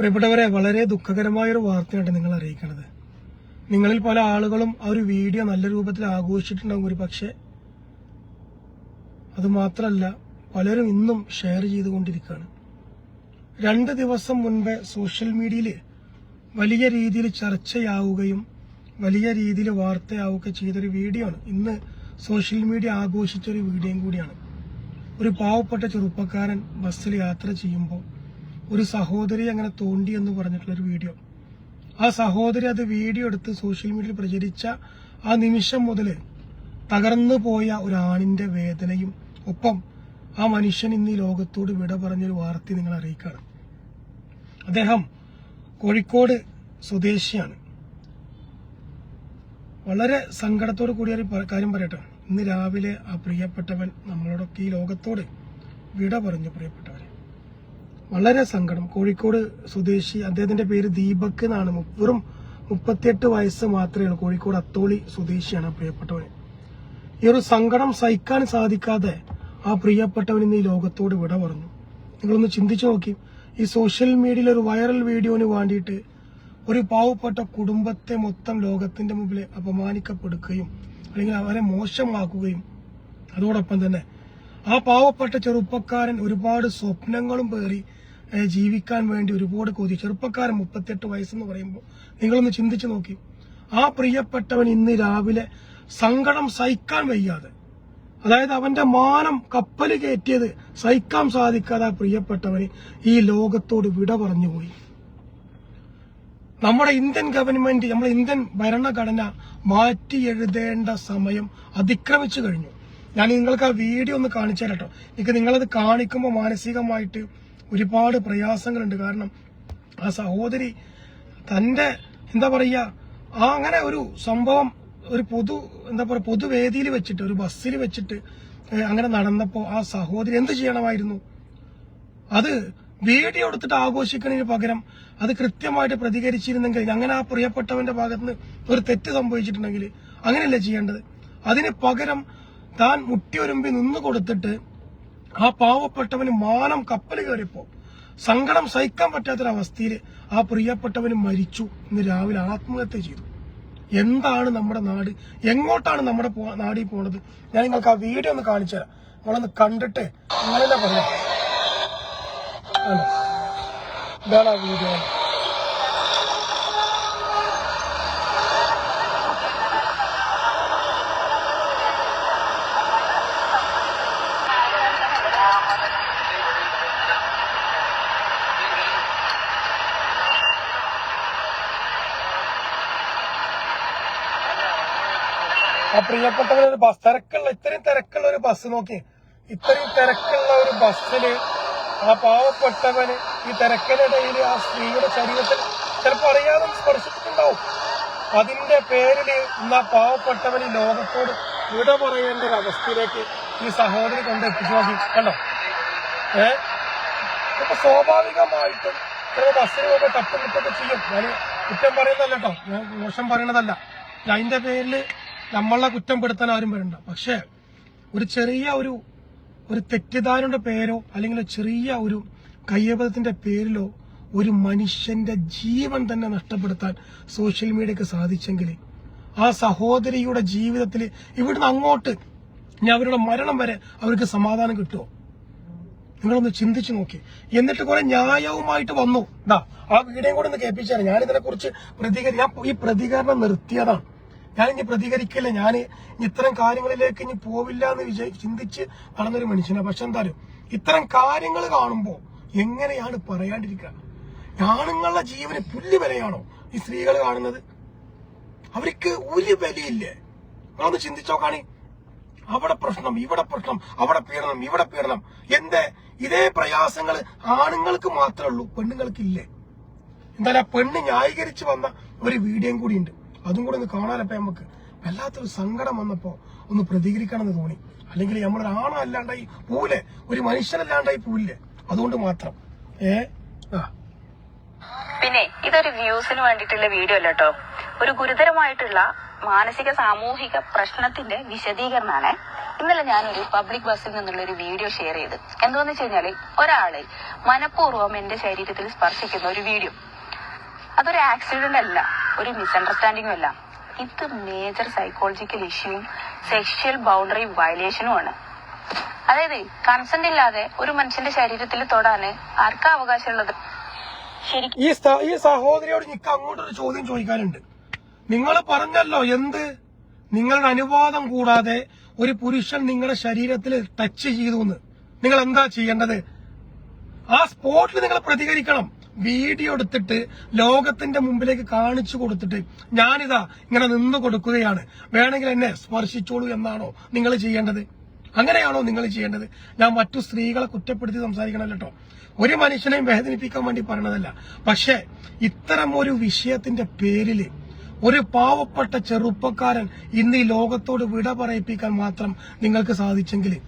പ്രിയപ്പെട്ടവരെ വളരെ ദുഃഖകരമായൊരു വാർത്തയാണ് നിങ്ങൾ അറിയിക്കുന്നത് നിങ്ങളിൽ പല ആളുകളും ആ ഒരു വീഡിയോ നല്ല രൂപത്തിൽ ആഘോഷിച്ചിട്ടുണ്ടാകും ഒരു പക്ഷേ. അത് മാത്രമല്ല പലരും ഇന്നും ഷെയർ ചെയ്തുകൊണ്ടിരിക്കുകയാണ്. രണ്ട് ദിവസം മുൻപ് സോഷ്യൽ മീഡിയയിൽ വലിയ രീതിയിൽ ചർച്ചയാവുകയും വലിയ രീതിയിൽ വാർത്തയാവുകയൊക്കെ ചെയ്തൊരു വീഡിയോ ആണ് ഇന്ന് സോഷ്യൽ മീഡിയ ആഘോഷിച്ചൊരു വീഡിയോയും കൂടിയാണ്. ഒരു പാവപ്പെട്ട ചെറുപ്പക്കാരൻ ബസ്സിൽ യാത്ര ചെയ്യുമ്പോൾ ഒരു സഹോദരി അങ്ങനെ തോണ്ടി എന്ന് പറഞ്ഞിട്ടുള്ള ഒരു വീഡിയോ. ആ സഹോദരി അത് വീഡിയോ എടുത്ത് സോഷ്യൽ മീഡിയയിൽ പ്രചരിച്ച ആ നിമിഷം മുതൽ തകർന്നു പോയ ഒരു ആണിന്റെ വേദനയും ഒപ്പം ആ മനുഷ്യൻ ഇന്ന് ഈ ലോകത്തോട് വിട പറഞ്ഞൊരു വാർത്ത നിങ്ങൾ അറിയിക്കുകയാണ്. അദ്ദേഹം കോഴിക്കോട് സ്വദേശിയാണ്. വളരെ സങ്കടത്തോട് കൂടിയ ഒരു കാര്യം പറയട്ടെ. ഇന്ന് രാവിലെ ആ പ്രിയപ്പെട്ടവൻ നമ്മളോടൊക്കെ ഈ ലോകത്തോട് വിട പറഞ്ഞു പ്രിയപ്പെട്ടവരെ വളരെ സങ്കടം. കോഴിക്കോട് സ്വദേശി അദ്ദേഹത്തിന്റെ പേര് ദീപക് എന്നാണ്. വെറും മുപ്പത്തിയെട്ട് വയസ്സ് മാത്രമേ ഉള്ളൂ. കോഴിക്കോട് അത്തോളി സ്വദേശിയാണ് ആ പ്രിയപ്പെട്ടവൻ ഈ ഒരു സങ്കടം സഹിക്കാൻ സാധിക്കാതെ ആ പ്രിയപ്പെട്ടവൻ ഇന്ന് ഈ ലോകത്തോട് വിട പറഞ്ഞു. നിങ്ങളൊന്ന് ചിന്തിച്ചു നോക്കി. ഈ സോഷ്യൽ മീഡിയയിൽ ഒരു വൈറൽ വീഡിയോന് വേണ്ടിയിട്ട് ഒരു പാവപ്പെട്ട കുടുംബത്തെ മൊത്തം ലോകത്തിന്റെ മുമ്പിൽ അപമാനിക്കപ്പെടുകയും അല്ലെങ്കിൽ അവരെ മോശമാക്കുകയും അതോടൊപ്പം തന്നെ ആ പാവപ്പെട്ട ചെറുപ്പക്കാരൻ ഒരുപാട് സ്വപ്നങ്ങളും പേറി ജീവിക്കാൻ വേണ്ടി ഒരുപാട് കൊതി. ചെറുപ്പക്കാരൻ മുപ്പത്തെട്ട് വയസ്സെന്ന് പറയുമ്പോൾ നിങ്ങളൊന്ന് ചിന്തിച്ചു നോക്കി. ആ പ്രിയപ്പെട്ടവൻ ഇന്ന് രാവിലെ സങ്കടം സഹിക്കാൻ വയ്യാതെ. അതായത് അവന്റെ മാനം കപ്പൽ കയറ്റിയത് സഹിക്കാൻ സാധിക്കാതെ ആ പ്രിയപ്പെട്ടവന് ഈ ലോകത്തോട് വിട പറഞ്ഞുപോയി. നമ്മുടെ ഇന്ത്യൻ ഗവൺമെന്റ് നമ്മുടെ ഇന്ത്യൻ ഭരണഘടന മാറ്റി എഴുതേണ്ട സമയം അതിക്രമിച്ചു കഴിഞ്ഞു. ഞാൻ നിങ്ങൾക്ക് ആ വീഡിയോ ഒന്ന് കാണിച്ചു തരാം കേട്ടോ എനിക്ക് നിങ്ങളത് കാണിക്കുമ്പോൾ മാനസികമായിട്ട് ഒരുപാട് പ്രയാസങ്ങളുണ്ട്. കാരണം ആ സഹോദരി തന്റെ എന്താ പറയുക ആ അങ്ങനെ ഒരു സംഭവം ഒരു പൊതു എന്താ പറയുക പൊതുവേദിയിൽ വെച്ചിട്ട് ഒരു ബസ്സിൽ വെച്ചിട്ട് അങ്ങനെ നടന്നപ്പോൾ ആ സഹോദരി എന്ത് ചെയ്യണമായിരുന്നു? അത് വീഡിയോ എടുത്തിട്ട് ആഘോഷിക്കുന്നതിന് പകരം അത് കൃത്യമായിട്ട് പ്രതികരിച്ചിരുന്നെങ്കിൽ അങ്ങനെ ആ പ്രിയപ്പെട്ടവന്റെ ഭാഗത്ത് ഒരു തെറ്റ് സംഭവിച്ചിട്ടുണ്ടെങ്കിൽ അങ്ങനെയല്ലേ ചെയ്യേണ്ടത്? അതിന് പകരം താൻ മുട്ടിയൊരുമ്പി നിന്ന് കൊടുത്തിട്ട് ആ പാവപ്പെട്ടവന് മാനം കപ്പൽ കയറിപ്പോ. സങ്കടം സഹിക്കാൻ പറ്റാത്തൊരവസ്ഥയിൽ ആ പ്രിയപ്പെട്ടവന് മരിച്ചു ഇന്ന് രാവിലെ ആത്മഹത്യ ചെയ്തു. എന്താണ് നമ്മുടെ നാട്? എങ്ങോട്ടാണ് നമ്മുടെ നാടിൽ പോണത്? ഞാൻ നിങ്ങൾക്ക് ആ വീഡിയോ ഒന്ന് കാണിച്ചു തരാം. നിങ്ങളൊന്ന് കണ്ടിട്ട് അങ്ങനെ പറയാം? ഇതാണ് ആ വീഡിയോ. ആ പ്രിയപ്പെട്ടവന് ഒരു ബസ് തിരക്കുള്ള ഇത്രയും തിരക്കുള്ള ഒരു ബസ് നോക്കി. ഇത്രയും തിരക്കുള്ള ഒരു ബസ്സിൽ ആ പാവപ്പെട്ടവന് ഈ തിരക്കിനിടയിൽ ആ സ്ത്രീയുടെ ശരീരത്തിൽ ചിലപ്പോൾ അറിയാതെ സ്പർശിച്ചിട്ടുണ്ടാവും. അതിന്റെ പേരിൽ ഇന്ന് ആ പാവപ്പെട്ടവന് ലോകത്തോട് വിട പറയേണ്ട ഒരു അവസ്ഥയിലേക്ക് ഈ സഹോദരി കൊണ്ട് എത്തിച്ചു നോക്കി. കണ്ടോ? ഏ? ഇപ്പൊ സ്വാഭാവികമായിട്ടും ചില ബസ്സിന് പോകുമ്പോൾ തട്ടുമുട്ടൊക്കെ ചെയ്യും. ഞാൻ കുറ്റം പറയുന്നതല്ല കേട്ടോ. ഞാൻ മോശം പറയണതല്ല. അതിന്റെ പേരിൽ നമ്മളെ കുറ്റം പെടുത്താൻ ആരും വരണ്ട. പക്ഷേ ഒരു ചെറിയ ഒരു ഒരു തെറ്റിദ്ധാരണയുടെ പേരോ അല്ലെങ്കിൽ ചെറിയ ഒരു കയ്യബദ്ധത്തിന്റെ പേരിലോ ഒരു മനുഷ്യന്റെ ജീവൻ തന്നെ നഷ്ടപ്പെടുത്താൻ സോഷ്യൽ മീഡിയക്ക് സാധിച്ചെങ്കിൽ ആ സഹോദരിയുടെ ജീവിതത്തിൽ ഇവിടുന്ന് അങ്ങോട്ട് ഞാൻ അവരുടെ മരണം വരെ അവർക്ക് സമാധാനം കിട്ടുമോ നിങ്ങളൊന്ന് ചിന്തിച്ചു നോക്കി. എന്നിട്ട് കുറെ ന്യായവുമായിട്ട് വന്നു. ദാ ആ വീഡിയോ കൂടെ ഒന്ന് കേൾപ്പിച്ചാണ്. ഞാൻ ഇതിനെ കുറിച്ച് പ്രതികരി ഞാൻ ഈ പ്രതികരണം നിർത്തിയതാണ്. ഞാൻ ഇനി പ്രതികരിക്കില്ല ഞാൻ ഇത്തരം കാര്യങ്ങളിലേക്ക് ഇനി പോവില്ല എന്ന് വിജയി ചിന്തിച്ച് നടന്നൊരു മനുഷ്യനാണ് പക്ഷെ എന്തായാലും ഇത്തരം കാര്യങ്ങൾ കാണുമ്പോൾ എങ്ങനെയാണ് പറയാണ്ടിരിക്കുക? ആണുങ്ങളുടെ ജീവന് പുല്ല് വിലയാണോ ഈ സ്ത്രീകൾ കാണുന്നത്? അവർക്ക് ഒരു വിലയില്ലേ. നിങ്ങളൊന്ന് ചിന്തിച്ചോക്കാണി അവിടെ പ്രശ്നം ഇവിടെ പ്രശ്നം അവിടെ പീഡനം ഇവിടെ പീഡനം. എന്തേ? ഇതേ പ്രയാസങ്ങൾ ആണുങ്ങൾക്ക് മാത്രമേ ഉള്ളൂ പെണ്ണുങ്ങൾക്കില്ലേ എന്തായാലും ആ പെണ്ണ് ന്യായീകരിച്ച് വന്ന ഒരു വീഡിയോയും കൂടി ഉണ്ട്. അതും കൂടെ ഒന്ന് കാണാനപ്പോ നമുക്ക് വല്ലാത്തൊരു സങ്കടം വന്നപ്പോ ഒന്ന് പ്രതികരിക്കണമെന്ന് തോന്നി. അല്ലെങ്കിൽ നമ്മളൊരു ആണല്ലാണ്ടായി ഒരു മനുഷ്യനല്ലാണ്ടായി പോവില്ലേ? അതുകൊണ്ട് മാത്രം. ഏ? ആ. പിന്നെ ഇതൊരു വ്യൂസിന് വേണ്ടിയിട്ടുള്ള വീഡിയോ അല്ല കേട്ടോ. ഒരു ഗുരുതരമായിട്ടുള്ള മാനസിക സാമൂഹിക പ്രശ്നത്തിന്റെ വിശദീകരണമാണ് ഇന്നലെ ഞാനൊരു പബ്ലിക് ബസ്സിൽ നിന്നുള്ള ഒരു വീഡിയോ ഷെയർ ചെയ്ത്. എന്താന്ന് വെച്ച് കഴിഞ്ഞാൽ ഒരാൾ മനഃപൂർവം എന്റെ ശരീരത്തിൽ സ്പർശിക്കുന്ന ഒരു വീഡിയോ. അതൊരു ആക്സിഡന്റ് അല്ല. ഒരു മിസ്അണ്ടർസ്റ്റാൻഡിങ്ങും അല്ല ഇത് മേജർ സൈക്കോളജിക്കൽ ഇഷ്യൂവും സെക്ഷൽ ബൗണ്ടറി വയലേഷനുമാണ് അതായത് കൺസെന്റ് ഇല്ലാതെ ഒരു മനുഷ്യന്റെ ശരീരത്തിൽ തൊടാന് ആർക്കാ അവകാശമുള്ളത്? ഈ സഹോദരിയോട് എനിക്ക് അങ്ങോട്ടൊരു ചോദ്യം ചോദിക്കാനുണ്ട്. നിങ്ങൾ പറഞ്ഞല്ലോ എന്ത്? നിങ്ങളുടെ അനുവാദം കൂടാതെ ഒരു പുരുഷൻ നിങ്ങളുടെ ശരീരത്തിൽ ടച്ച് ചെയ്തു നിങ്ങൾ എന്താ ചെയ്യേണ്ടത്? ആ സ്പോട്ടിൽ നിങ്ങൾ പ്രതികരിക്കണം. വീഡിയോ എടുത്തിട്ട് ലോകത്തിന്റെ മുമ്പിലേക്ക് കാണിച്ചു കൊടുത്തിട്ട് ഞാനിതാ ഇങ്ങനെ നിന്ന് കൊടുക്കുകയാണ്. വേണമെങ്കിൽ എന്നെ സ്പർശിച്ചോളൂ എന്നാണോ നിങ്ങൾ ചെയ്യേണ്ടത്? അങ്ങനെയാണോ നിങ്ങൾ ചെയ്യേണ്ടത്? ഞാൻ മറ്റു സ്ത്രീകളെ കുറ്റപ്പെടുത്തി സംസാരിക്കണം കേട്ടോ ഒരു മനുഷ്യനെയും വേദനിപ്പിക്കാൻ വേണ്ടി പറയണതല്ല. പക്ഷേ ഇത്തരം ഒരു വിഷയത്തിന്റെ പേരിൽ ഒരു പാവപ്പെട്ട ചെറുപ്പക്കാരൻ ഇന്ന് ഈ ലോകത്തോട് വിട പറയിപ്പിക്കാൻ മാത്രം നിങ്ങൾക്ക് സാധിച്ചെങ്കിൽ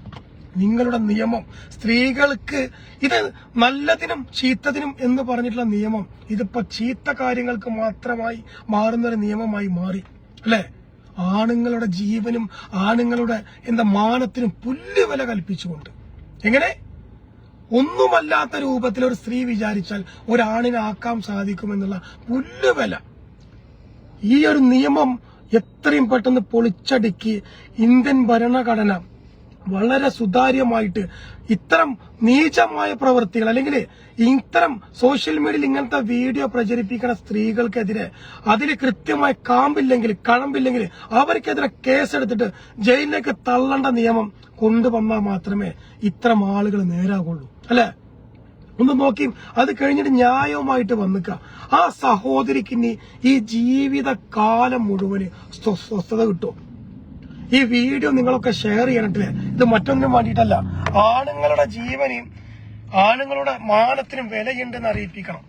നിങ്ങളുടെ നിയമം. സ്ത്രീകൾക്ക് ഇത് നല്ലതിനും ചീത്തതിനും എന്ന് പറഞ്ഞിട്ടുള്ള നിയമം. ഇതിപ്പോ ചീത്ത കാര്യങ്ങൾക്ക് മാത്രമായി മാറുന്ന ഒരു നിയമമായി മാറി. അല്ലെ? ആണുങ്ങളുടെ ജീവനും ആണുങ്ങളുടെ എന്താ മാനത്തിനും പുല്ലുവില കൽപ്പിച്ചുകൊണ്ട്. എങ്ങനെ? ഒന്നുമല്ലാത്ത രൂപത്തിൽ ഒരു സ്ത്രീ വിചാരിച്ചാൽ ഒരാണിനാക്കാൻ സാധിക്കുമെന്നുള്ള പുല്ലുവില. ഈ ഒരു നിയമം എത്രയും പെട്ടെന്ന് പൊളിച്ചടുക്കി ഇന്ത്യൻ ഭരണഘടന വളരെ സുതാര്യമായിട്ട് ഇത്തരം നീചമായ പ്രവൃത്തികൾ അല്ലെങ്കിൽ ഇത്തരം സോഷ്യൽ മീഡിയയിൽ ഇങ്ങനത്തെ വീഡിയോ പ്രചരിപ്പിക്കുന്ന സ്ത്രീകൾക്കെതിരെ അതിൽ കൃത്യമായ കാമ്പില്ലെങ്കിൽ കഴമ്പില്ലെങ്കിൽ അവർക്കെതിരെ കേസെടുത്തിട്ട് ജയിലിലേക്ക് തള്ളേണ്ട നിയമം കൊണ്ടുവന്നാൽ മാത്രമേ ഇത്തരം ആളുകൾ നേരാകുള്ളൂ. അല്ലേ? ഒന്ന് നോക്കി അത് കഴിഞ്ഞിട്ട് ന്യായവുമായിട്ട് വന്നിക്ക. ആ സഹോദരിക്കിനി ഈ ജീവിതകാലം മുഴുവൻ സ്വസ്ഥത കിട്ടും. ഈ വീഡിയോ നിങ്ങളൊക്കെ ഷെയർ ചെയ്യണട്ടില്ലേ ഇത് മറ്റൊന്നിനും വേണ്ടിയിട്ടല്ല. ആണുങ്ങളുടെ ജീവനെയും ആണുങ്ങളുടെ മാനത്തിനും വിലയുണ്ടെന്ന് അറിയിപ്പിക്കണം.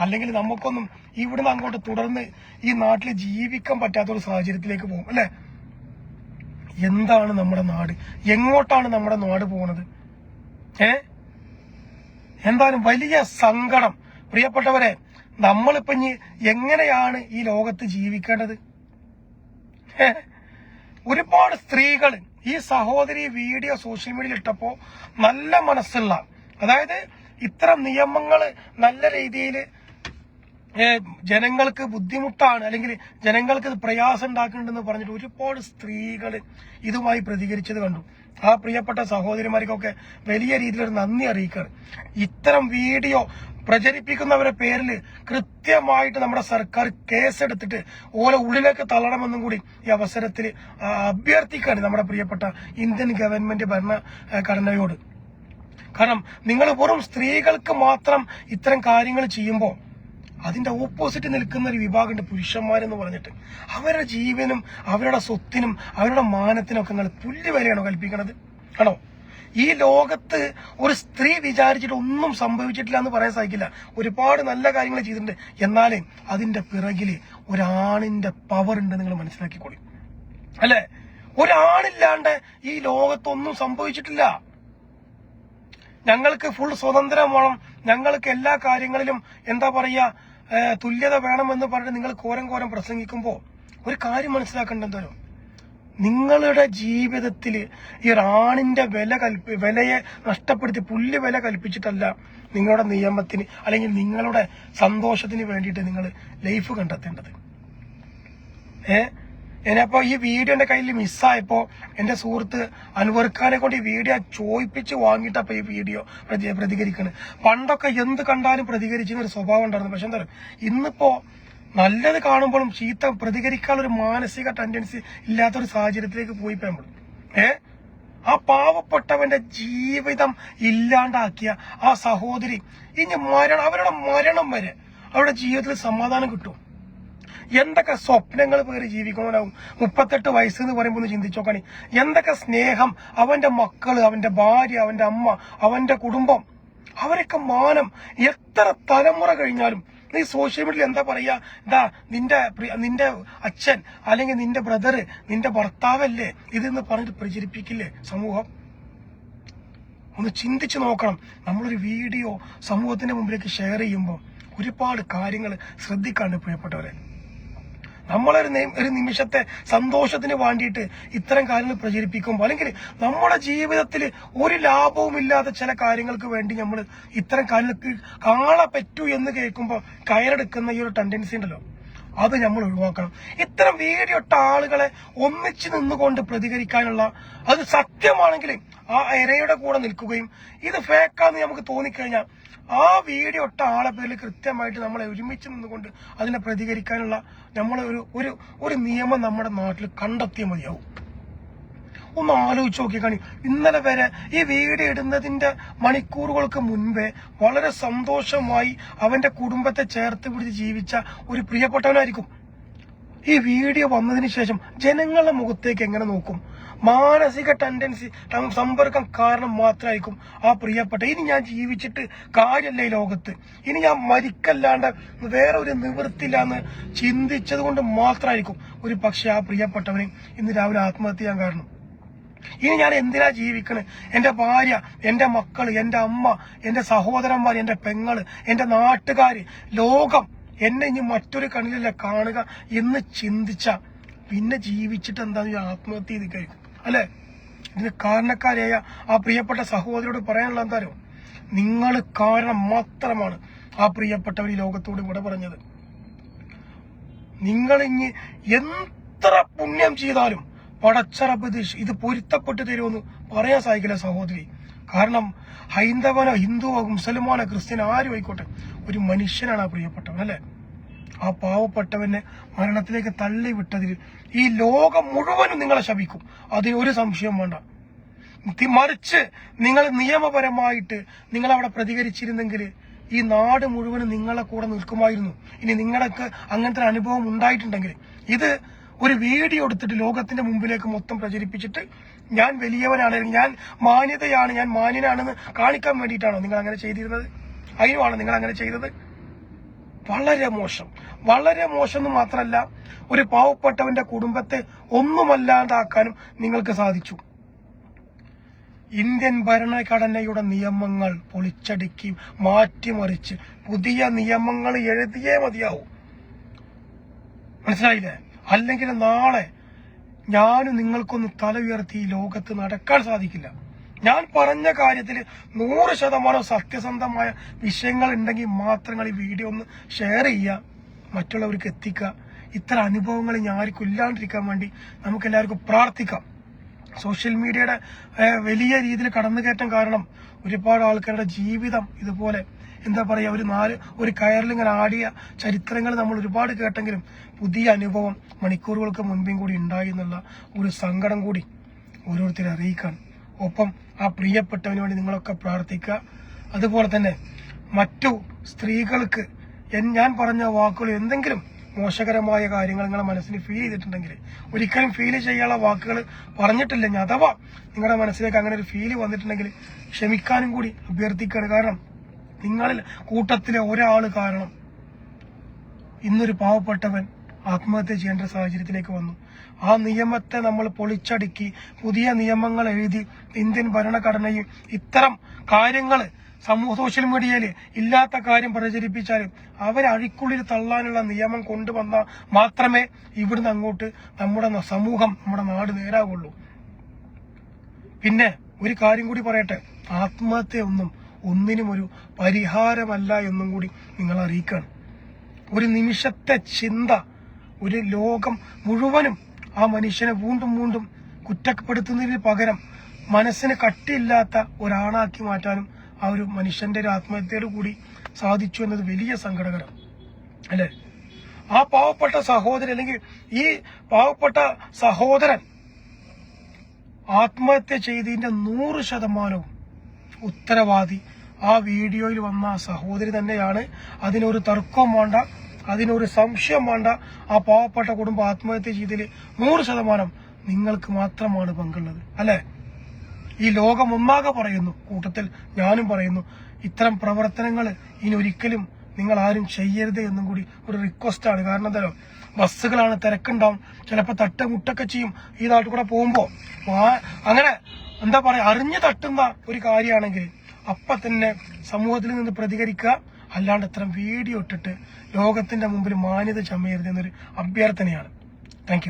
അല്ലെങ്കിൽ നമുക്കൊന്നും ഇവിടുന്ന് അങ്ങോട്ട് തുടർന്ന് ഈ നാട്ടിൽ ജീവിക്കാൻ പറ്റാത്ത ഒരു സാഹചര്യത്തിലേക്ക് പോകും അല്ലെ? എന്താണ് നമ്മുടെ നാട്? എങ്ങോട്ടാണ് നമ്മുടെ നാട് പോകുന്നത് ഏ? എന്തായാലും വലിയ സങ്കടം. പ്രിയപ്പെട്ടവരെ നമ്മളിപ്പോ ഇനി എങ്ങനെയാണ് ഈ ലോകത്ത് ജീവിക്കേണ്ടത്? ഏ? ഒരുപാട് സ്ത്രീകൾ ഈ സഹോദരി വീഡിയോ സോഷ്യൽ മീഡിയയിൽ ഇട്ടപ്പോ നല്ല മനസ്സുള്ള അതായത് ഇത്തരം നിയമങ്ങൾ നല്ല രീതിയിൽ ജനങ്ങൾക്ക് ബുദ്ധിമുട്ടാണ് അല്ലെങ്കിൽ ജനങ്ങൾക്ക് ഇത് പ്രയാസം ഉണ്ടാക്കുന്നുണ്ടെന്ന് പറഞ്ഞിട്ട് ഒരുപാട് സ്ത്രീകൾ ഇതുമായി പ്രതികരിച്ചത് കണ്ടു. ആ പ്രിയപ്പെട്ട സഹോദരിമാർക്കൊക്കെ വലിയ രീതിയിലൊരു നന്ദി അറിയിക്കാറ്. ഇത്തരം വീഡിയോ പ്രചരിപ്പിക്കുന്നവരുടെ പേരിൽ കൃത്യമായിട്ട് നമ്മുടെ സർക്കാർ കേസെടുത്തിട്ട് ഓരോ ഉള്ളിലേക്ക് തള്ളണമെന്നും കൂടി ഈ അവസരത്തിൽ അഭ്യർത്ഥിക്കാണ് നമ്മുടെ പ്രിയപ്പെട്ട ഇന്ത്യൻ ഗവൺമെന്റ് ഭരണഘടനയോട് കാരണം നിങ്ങൾ വെറും സ്ത്രീകൾക്ക് മാത്രം ഇത്തരം കാര്യങ്ങൾ ചെയ്യുമ്പോൾ അതിന്റെ ഓപ്പോസിറ്റ് നിൽക്കുന്ന ഒരു വിഭാഗമുണ്ട് പുരുഷന്മാരെന്ന് പറഞ്ഞിട്ട്. അവരുടെ ജീവനും അവരുടെ സ്വത്തിനും അവരുടെ മാനത്തിനും ഒക്കെ നിങ്ങൾ പുല്ല് വിലയാണോ കൽപ്പിക്കണത്? ആണോ? ഈ ലോകത്ത് ഒരു സ്ത്രീ വിചാരിച്ചിട്ട് ഒന്നും സംഭവിച്ചിട്ടില്ല എന്ന് പറയാൻ സാധിക്കില്ല. ഒരുപാട് നല്ല കാര്യങ്ങൾ ചെയ്തിട്ടുണ്ട്. എന്നാലേ അതിന്റെ പിറകിൽ ഒരാണിന്റെ പവർ ഉണ്ട് നിങ്ങൾ മനസ്സിലാക്കിക്കോളി. അല്ലെ? ഒരാണില്ലാണ്ട് ഈ ലോകത്തൊന്നും സംഭവിച്ചിട്ടില്ല. ഞങ്ങൾക്ക് ഫുൾ സ്വതന്ത്രം വേണം. ഞങ്ങൾക്ക് എല്ലാ കാര്യങ്ങളിലും എന്താ പറയാ ഏഹ്, തുല്യത വേണമെന്ന് പറഞ്ഞിട്ട് നിങ്ങൾ കോരം കോരം പ്രസംഗിക്കുമ്പോൾ ഒരു കാര്യം മനസ്സിലാക്കേണ്ടതോ നിങ്ങളുടെ ജീവിതത്തിൽ ഈ റാണിന്റെ വില കൽപ്പി വിലയെ നഷ്ടപ്പെടുത്തി പുല്ല് വില കൽപ്പിച്ചിട്ടല്ല നിങ്ങളുടെ നിയമത്തിന് അല്ലെങ്കിൽ നിങ്ങളുടെ സന്തോഷത്തിന് വേണ്ടിയിട്ട് നിങ്ങൾ ലൈഫ് കണ്ടെത്തേണ്ടത്. ഏ? എന്നപ്പോ ഈ വീഡിയോ എന്റെ കയ്യിൽ മിസ്സായപ്പോ എന്റെ സുഹൃത്ത് അൻവർഖാനെ കൊണ്ട് ഈ വീഡിയോ ചോദിപ്പിച്ച് വാങ്ങിയിട്ടപ്പോ ഈ വീഡിയോ പ്രതി- പണ്ടൊക്കെ എന്ത് കണ്ടാലും പ്രതികരിച്ചിരുന്ന ഒരു സ്വഭാവം ഉണ്ടായിരുന്നു. പക്ഷെ എന്താ പറയുക ഇന്നിപ്പോ നല്ലത് കാണുമ്പോഴും ചീത്ത പ്രതികരിക്കാനുള്ള ഒരു മാനസിക ടെൻഡൻസി ഇല്ലാത്തൊരു സാഹചര്യത്തിലേക്ക് പോയി നമ്മൾ ഏ? ആ പാവപ്പെട്ടവന്റെ ജീവിതം ഇല്ലാണ്ടാക്കിയ ആ സഹോദരി ഇനി മരണം അവരുടെ മരണം വരെ അവരുടെ ജീവിതത്തിൽ സമാധാനം കിട്ടും. എന്തൊക്കെ സ്വപ്നങ്ങൾ പേര് ജീവിക്കുന്നവനാവും? മുപ്പത്തെട്ട് വയസ്സ് എന്ന് പറയുമ്പോൾ ഒന്ന് ചിന്തിച്ചോക്കണി എന്തൊക്കെ സ്നേഹം അവന്റെ മക്കൾ അവന്റെ ഭാര്യ അവന്റെ അമ്മ അവന്റെ കുടുംബം അവരൊക്കെ മാനം എത്ര തലമുറ കഴിഞ്ഞാലും നീ സോഷ്യൽ മീഡിയയിൽ എന്താ പറയാ? ഇതാ നിന്റെ നിന്റെ അച്ഛൻ അല്ലെങ്കിൽ നിന്റെ ബ്രദർ നിന്റെ ഭർത്താവല്ലേ ഇതെന്ന് പറഞ്ഞിട്ട് പ്രചരിപ്പിക്കില്ലേ സമൂഹം? ഒന്ന് ചിന്തിച്ചു നോക്കണം. നമ്മളൊരു വീഡിയോ സമൂഹത്തിന്റെ മുമ്പിലേക്ക് ഷെയർ ചെയ്യുമ്പോൾ ഒരുപാട് കാര്യങ്ങൾ ശ്രദ്ധിക്കാണ്ട് പ്രിയപ്പെട്ടവരെ. നമ്മളൊരു ഒരു നിമിഷത്തെ സന്തോഷത്തിന് വേണ്ടിയിട്ട് ഇത്തരം കാര്യങ്ങൾ പ്രചരിപ്പിക്കുമ്പോൾ അല്ലെങ്കിൽ നമ്മുടെ ജീവിതത്തിൽ ഒരു ലാഭവും ഇല്ലാത്ത ചില കാര്യങ്ങൾക്ക് വേണ്ടി നമ്മൾ ഇത്തരം കാര്യങ്ങൾക്ക് കാണാൻ പറ്റൂ എന്ന് കേൾക്കുമ്പോൾ കയറെടുക്കുന്ന ഈ ഒരു ടെൻഡൻസി ഉണ്ടല്ലോ. അത് നമ്മൾ ഒഴിവാക്കണം. ഇത്തരം വീടിയൊട്ട ആളുകളെ ഒന്നിച്ച് നിന്നുകൊണ്ട് പ്രതികരിക്കാനുള്ള അത് സത്യമാണെങ്കിൽ ആ ഇരയുടെ കൂടെ നിൽക്കുകയും ഇത് ഫേക്കാന്ന് നമുക്ക് തോന്നിക്കഴിഞ്ഞാൽ ആ വീഡിയോ ഇട്ട ആളെ പേരിൽ കൃത്യമായിട്ട് നമ്മളെ ഒരുമിച്ച് നിന്നുകൊണ്ട് അതിനെ പ്രതികരിക്കാനുള്ള നമ്മളെ ഒരു ഒരു ഒരു നിയമം നമ്മുടെ നാട്ടിൽ കണ്ടെത്തിയാൽ മതിയാവും. ഒന്ന് ആലോചിച്ച് നോക്കിക്കാണി ഇന്നലെ വരെ ഈ വീട് ഇടുന്നതിന്റെ മണിക്കൂറുകൾക്ക് മുൻപേ വളരെ സന്തോഷമായി അവന്റെ കുടുംബത്തെ ചേർത്ത് പിടിച്ച് ജീവിച്ച ഒരു പ്രിയപ്പെട്ടവനായിരിക്കും. ഈ വീഡിയോ വന്നതിന് ശേഷം ജനങ്ങളുടെ മുഖത്തേക്ക് എങ്ങനെ നോക്കും? മാനസിക ടെൻഡൻസി സമ്പർക്കം കാരണം മാത്രമായിരിക്കും ആ പ്രിയപ്പെട്ട. ഇനി ഞാൻ ജീവിച്ചിട്ട് കാര്യമല്ല ഈ ലോകത്ത്? ഇനി ഞാൻ മരിക്കല്ലാണ്ട് വേറെ ഒരു നിവൃത്തില്ല എന്ന് ചിന്തിച്ചത് കൊണ്ട് മാത്രമായിരിക്കും ഒരു പക്ഷെ ആ പ്രിയപ്പെട്ടവന് ഇന്ന് രാവിലെ ആത്മഹത്യ ചെയ്യാൻ കാരണം. ഇനി ഞാൻ എന്തിനാ ജീവിക്കണ്? എന്റെ ഭാര്യ എന്റെ മക്കൾ എന്റെ അമ്മ എന്റെ സഹോദരന്മാർ എന്റെ പെങ്ങൾ എന്റെ നാട്ടുകാര് ലോകം എന്നെ ഇനി മറ്റൊരു കണ്ണിലല്ല കാണുക എന്ന് ചിന്തിച്ച പിന്നെ ജീവിച്ചിട്ട് എന്താ ആത്മഹത്യ ചെയ്ത് കഴിയും അല്ലെ? ഇതിന് കാരണക്കാരായ ആ പ്രിയപ്പെട്ട സഹോദരോട് പറയാനുള്ള എന്താരോ നിങ്ങൾ കാരണം മാത്രമാണ് ആ പ്രിയപ്പെട്ടവർ ഈ ലോകത്തോട് ഇവിടെ പറഞ്ഞത്. നിങ്ങൾ ഇനി എത്ര പുണ്യം ചെയ്താലും പടച്ചറബ് ഇത് പൊരുത്തപ്പെട്ട് തരുമെന്ന് പറയാൻ സാധിക്കില്ല സഹോദരി. കാരണം ഹൈന്ദവനോ ഹിന്ദുവോ മുസൽമാനോ ക്രിസ്ത്യനോ ആരും ആയിക്കോട്ടെ ഒരു മനുഷ്യനാണ് ആ പ്രിയപ്പെട്ടവൻ അല്ലെ? ആ പാവപ്പെട്ടവനെ മരണത്തിലേക്ക് തള്ളി വിട്ടതിൽ ഈ ലോകം മുഴുവനും നിങ്ങളെ ശപിക്കും. അതിന് ഒരു സംശയം വേണ്ട. മറിച്ച് നിങ്ങൾ നിയമപരമായിട്ട് നിങ്ങൾ അവിടെ പ്രതികരിച്ചിരുന്നെങ്കിൽ ഈ നാട് മുഴുവനും നിങ്ങളെ കൂടെ നിൽക്കുമായിരുന്നു. ഇനി നിങ്ങൾക്ക് അങ്ങനത്തെ അനുഭവം ഉണ്ടായിട്ടുണ്ടെങ്കിൽ ഇത് ഒരു വീഡിയോ എടുത്തിട്ട് ലോകത്തിന്റെ മുമ്പിലേക്ക് മൊത്തം പ്രചരിപ്പിച്ചിട്ട് ഞാൻ വലിയവനാണ് ഞാൻ മാന്യതയാണ് ഞാൻ മാന്യനാണെന്ന് കാണിക്കാൻ വേണ്ടിയിട്ടാണോ നിങ്ങൾ അങ്ങനെ ചെയ്തിരുന്നത്? അയ്യോ നിങ്ങൾ അങ്ങനെ ചെയ്തത്? വളരെ മോശം. വളരെ മോശം എന്ന് മാത്രമല്ല ഒരു പാവപ്പെട്ടവന്റെ കുടുംബത്തെ ഒന്നുമല്ലാതാക്കാനും നിങ്ങൾക്ക് സാധിച്ചു. ഇന്ത്യൻ ഭരണഘടനയുടെ നിയമങ്ങൾ പൊളിച്ചടുക്കി മാറ്റിമറിച്ച് പുതിയ നിയമങ്ങൾ എഴുതിയേ മതിയാവും. മനസ്സിലായില്ലേ? അല്ലെങ്കിൽ നാളെ ഞാനും നിങ്ങൾക്കൊന്ന് തല ഉയർത്തി ലോകത്ത് നടക്കാൻ സാധിക്കില്ല. ഞാൻ പറഞ്ഞ കാര്യത്തിൽ നൂറ് ശതമാനം സത്യസന്ധമായ വിഷയങ്ങൾ ഉണ്ടെങ്കിൽ മാത്രങ്ങൾ ഈ വീഡിയോ ഒന്ന് ഷെയർ ചെയ്യുക മറ്റുള്ളവർക്ക് എത്തിക്കുക. ഇത്ര അനുഭവങ്ങൾ ഞാൻ ഇല്ലാണ്ടിരിക്കാൻ വേണ്ടി നമുക്ക് എല്ലാവർക്കും പ്രാർത്ഥിക്കാം. സോഷ്യൽ മീഡിയയുടെ വലിയ രീതിയിൽ കടന്നുകയറ്റം കാരണം ഒരുപാട് ആൾക്കാരുടെ ജീവിതം ഇതുപോലെ എന്താ പറയാ ഒരു നാല് ഒരു കയറിൽ ഇങ്ങനെ ആടിയ ചരിത്രങ്ങൾ നമ്മൾ ഒരുപാട് കേട്ടെങ്കിലും പുതിയ അനുഭവം മണിക്കൂറുകൾക്ക് മുൻപേയും കൂടി ഉണ്ടായി എന്നുള്ള ഒരു സങ്കടം കൂടി ഓരോരുത്തരെ അറിയിക്കാൻ ഒപ്പം ആ പ്രിയപ്പെട്ടവന് വേണ്ടി നിങ്ങളൊക്കെ പ്രാർത്ഥിക്കുക. അതുപോലെ തന്നെ മറ്റു സ്ത്രീകൾക്ക് ഞാൻ പറഞ്ഞ വാക്കുകൾ എന്തെങ്കിലും മോശകരമായ കാര്യങ്ങൾ നിങ്ങളുടെ മനസ്സിന് ഫീൽ ചെയ്തിട്ടുണ്ടെങ്കിൽ ഒരിക്കലും ഫീൽ ചെയ്യാനുള്ള വാക്കുകൾ പറഞ്ഞിട്ടില്ലെങ്കിൽ അഥവാ നിങ്ങളുടെ മനസ്സിലേക്ക് അങ്ങനെ ഒരു ഫീൽ വന്നിട്ടുണ്ടെങ്കിൽ ക്ഷമിക്കാനും കൂടി അഭ്യർത്ഥിക്കുകയാണ്. കാരണം നിങ്ങളിൽ കൂട്ടത്തിലെ ഒരാൾ കാരണം ഇന്നൊരു പാവപ്പെട്ടവൻ ആത്മഹത്യ ചെയ്യേണ്ട സാഹചര്യത്തിലേക്ക് വന്നു. ആ നിയമത്തെ നമ്മൾ പൊളിച്ചടുക്കി പുതിയ നിയമങ്ങൾ എഴുതി ഇന്ത്യൻ ഭരണഘടനയും ഇത്തരം കാര്യങ്ങൾ സമൂഹ സോഷ്യൽ മീഡിയയിൽ ഇല്ലാത്ത കാര്യം പ്രചരിപ്പിച്ചാൽ അവരെ അഴിക്കുള്ളിൽ തള്ളാനുള്ള നിയമം കൊണ്ടുവന്നാൽ മാത്രമേ ഇവിടുന്ന് അങ്ങോട്ട് നമ്മുടെ സമൂഹം നമ്മുടെ നാട് നേരാവുള്ളൂ. പിന്നെ ഒരു കാര്യം കൂടി പറയട്ടെ. ആത്മഹത്യ ഒന്നും ഒന്നിനും ഒരു പരിഹാരമല്ല എന്നും കൂടി നിങ്ങൾ അറിയിക്കണം. ഒരു നിമിഷത്തെ ചിന്ത ഒരു ലോകം മുഴുവനും ആ മനുഷ്യനെ വീണ്ടും വീണ്ടും കുറ്റപ്പെടുത്തുന്നതിന് പകരം മനസ്സിന് കട്ടിയില്ലാത്ത ഒരാളാക്കി മാറ്റാനും ആ ഒരു മനുഷ്യന്റെ ഒരു ആത്മഹത്യയോട് കൂടി സാധിച്ചു എന്നത് വലിയ സങ്കടകരം. അല്ലേ? ആ പാവപ്പെട്ട സഹോദരൻ അല്ലെങ്കിൽ ഈ പാവപ്പെട്ട സഹോദരൻ ആത്മഹത്യ ചെയ്തതിന്റെ നൂറ് ശതമാനവും ഉത്തരവാദി ആ വീഡിയോയിൽ വന്ന ആ സഹോദരി തന്നെയാണ്. അതിനൊരു തർക്കവും വേണ്ട. അതിനൊരു സംശയം വേണ്ട. ആ പാവപ്പെട്ട കുടുംബം ആത്മഹത്യ ചെയ്തതിൽ നൂറ് ശതമാനം നിങ്ങൾക്ക് മാത്രമാണ് പങ്കുള്ളത്. അല്ലെ? ഈ ലോകം ഒന്നാകെ പറയുന്നു കൂട്ടത്തിൽ ഞാനും പറയുന്നു ഇത്തരം പ്രവർത്തനങ്ങൾ ഇനി ഒരിക്കലും നിങ്ങൾ ആരും ചെയ്യരുത് എന്നും കൂടി ഒരു റിക്വസ്റ്റ് ആണ്. കാരണം എന്തായാലും ബസ്സുകളാണ് തിരക്കുണ്ടാവും. ചിലപ്പോൾ തട്ട് മുട്ടൊക്കെ ചെയ്യും ഈ നാട്ടിൽ കൂടെ പോകുമ്പോ. അങ്ങനെ എന്താ പറയാ അറിഞ്ഞു തട്ടുന്ന ഒരു കാര്യമാണെങ്കിൽ അപ്പൊ തന്നെ സമൂഹത്തിൽ നിന്ന് പ്രതികരിക്കുക. അല്ലാണ്ട് ഇത്തരം വീഡിയോ ഇട്ടിട്ട് ലോകത്തിന്റെ മുമ്പിൽ മാന്യത ചമയരുത് എന്നൊരു അഭ്യർത്ഥനയാണ്. താങ്ക്